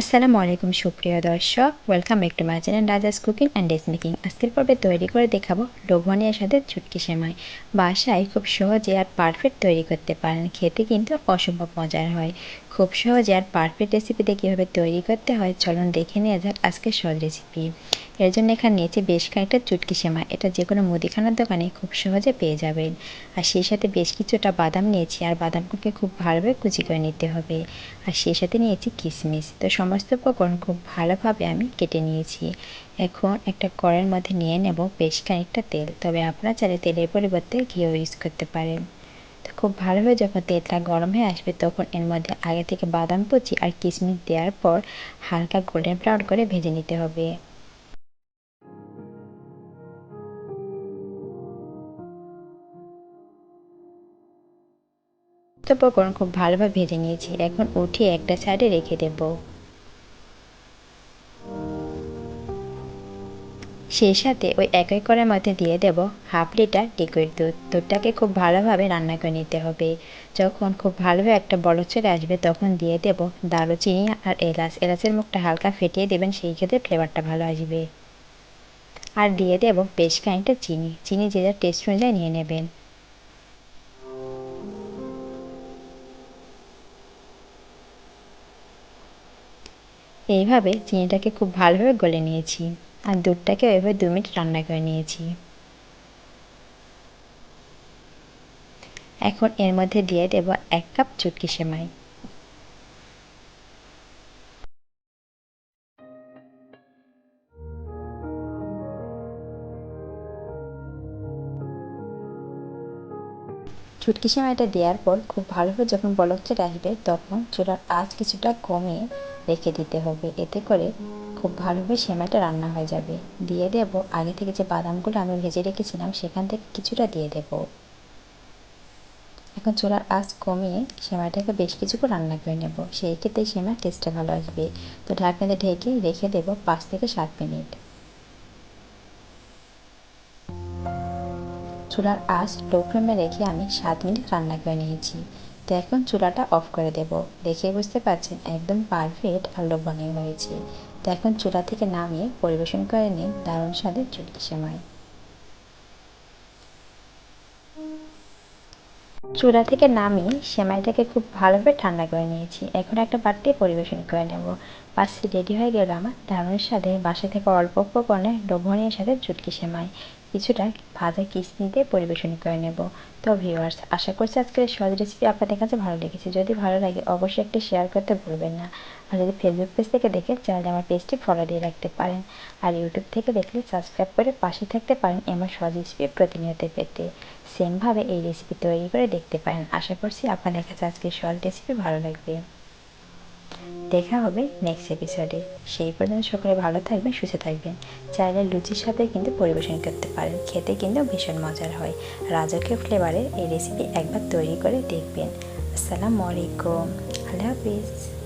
আসসালামু আলাইকুম, সুপ্রিয় দর্শক। Welcome back to my channel Rajas cooking and dress making আজকের পর্বে তৈরি করে দেখাবো লোভনীয় সাথে ছুটকি সেমাই। বাসায় খুব সহজে আর পারফেক্ট তৈরি করতে পারেন। খেতে কিন্তু অসম্ভব মজার হয়। খুব সহজে আর পারফেক্ট রেসিপিতে কীভাবে তৈরি করতে হয়, চলুন দেখে নেওয়া যাক আজকের সহজ রেসিপি এর জন্য এখানে নিয়েছি বেশ কয়েকটা চুটকি সেমাই। এটা যে কোনো মুদিখানার দোকানে খুব সহজে পেয়ে যাবেন। আর সেই সাথে বেশ কিছুটা বাদাম নিয়েছি, আর বাদামগুলোকে খুব ভালোভাবে কুচি করে নিতে হবে। আর সেই সাথে নিয়েছি কিশমিশ তো সমস্ত উপকরণ খুব ভালোভাবে আমি কেটে নিয়েছি। এখন একটা কড়ের মধ্যে নিয়ে নেব বেশ খানিকটা তেল। তবে আপনারা চাইলে তেলের পরিবর্তে ঘিও ইউজ করতে পারেন। খুব ভালোভাবে যখন তেলটা গরম হয়ে আসবে, তখন এর মধ্যে আগে থেকে বাদাম কুচি আর কিশমিশ দেওয়ার পর হালকা গোল্ডেন ব্রাউন করে ভেজে নিতে হবে। উপকরণ খুব ভালোভাবে ভেজে নিয়েছি। এখন উঠিয়ে একটা সাইডে রেখে দেব। সেই সাথে ওই একই করার মধ্যে দিয়ে দেব হাফ লিটার লিকুইড দুধ। দুধটাকে খুব ভালোভাবে রান্না করে নিতে হবে। যখন খুব ভালোভাবে একটা বড় চলে আসবে, তখন দিয়ে দেব দারুচিনি আর এলাচ। এলাচের মুখটা হালকা ফেটিয়ে দেবেন, সেই ক্ষেত্রে ফ্লেভারটা ভালো আসবে। আর দিয়ে দেব বেশ খানিকটা চিনি। চিনি যে যার টেস্ট অনুযায়ী নিয়ে নেবেন। এইভাবে চিনিটাকে খুব ভালোভাবে গলে নিয়েছি। আর দুধটাকে এভাবে দু মিনিট রান্না করে নিয়েছি। এখন এর মধ্যে দিয়ে দেব এক কাপ চুটকি সেমাই। চুটকি সেমাইটা দেওয়ার পর খুব ভালোভাবে যখন বলক চলে আসবে তখন চুলার আঁচ কিছুটা কমিয়ে রেখে দিতে হবে। এতে করে খুব ভালোভাবে সেমাইটা রান্না হয়ে যাবে। দিয়ে দেব, আগে থেকে যে বাদামগুলো আমি ভেজে রেখেছিলাম, সেখান থেকে কিছুটা দিয়ে দেব। এখন চুলার আঁচ কমিয়ে সেমাইটাকে বেশ কিছুক্ষণ রান্না করে নেব। সেই ক্ষেত্রে সেমাইয়ের টেস্টটা ভালো আসবে। তো ঢাকনাতে ঢেকে রেখে দেবো পাঁচ থেকে সাত মিনিট। চুলার আঁচ লো ফ্লেমে রেখে আমি সাত মিনিট রান্না করে নিয়েছি। তো এখন চুলাটা অফ করে দেব। দেখে বুঝতে পারছেন, একদম পারফেক্ট আর লোভনীয় হয়েছে। এখন চূড়া থেকে নামিয়ে পরিবেশন করে নিন দারুণ স্বাদের চুটকি সেমাই। চূড়া থেকে নামিয়ে সেমাইটাকে খুব ভালোভাবে ঠান্ডা করে নিয়েছি। এখন একটা বাড়তি পরিবেশন করে নেব। পাশে রেডি হয়ে গেল আমার দারুণ স্বাদে বাসা থেকে অল্প উপকরণে লোভনীয় সাথে চুটকি সেমাই। কিছুটা ভাজা কিশমিশ দিয়ে পরিবেশন করে নেব। তো ভিউয়ার্স আশা করছি আজকের সহজ রেসিপি আপনাদের কাছে ভালো লেগেছে। যদি ভালো লাগে, অবশ্যই একটি শেয়ার করতে ভুলবেন না। আর যদি ফেসবুক পেজ থেকে দেখে চাইলে আমার পেজটি ফলো দিয়ে রাখতে পারেন। আর ইউটিউব থেকে দেখলে সাবস্ক্রাইব করে পাশে থাকতে পারেন আমার সহজ রেসিপি প্রতিনিয়ত পেতে। সেমভাবে এই রেসিপি তৈরি করে দেখতে পারেন। আশা করছি আপনাদের কাছে আজকের সহজ রেসিপি ভালো লাগবে। দেখা হবে নেক্সট এপিসোডে সেই পর্যন্ত সকলে ভালো থাকবেন, সুস্থ থাকবেন। চাইলে লুচির সাথে কিন্তু পরিবেশন করতে পারেন। খেতে কিন্তু ভীষণ মজার হয়। রাজকীয় ফ্লেভারের এই রেসিপি একবার তৈরি করে দেখবেন। আসসালামু আলাইকুম। আল্লাহ হাফিজ।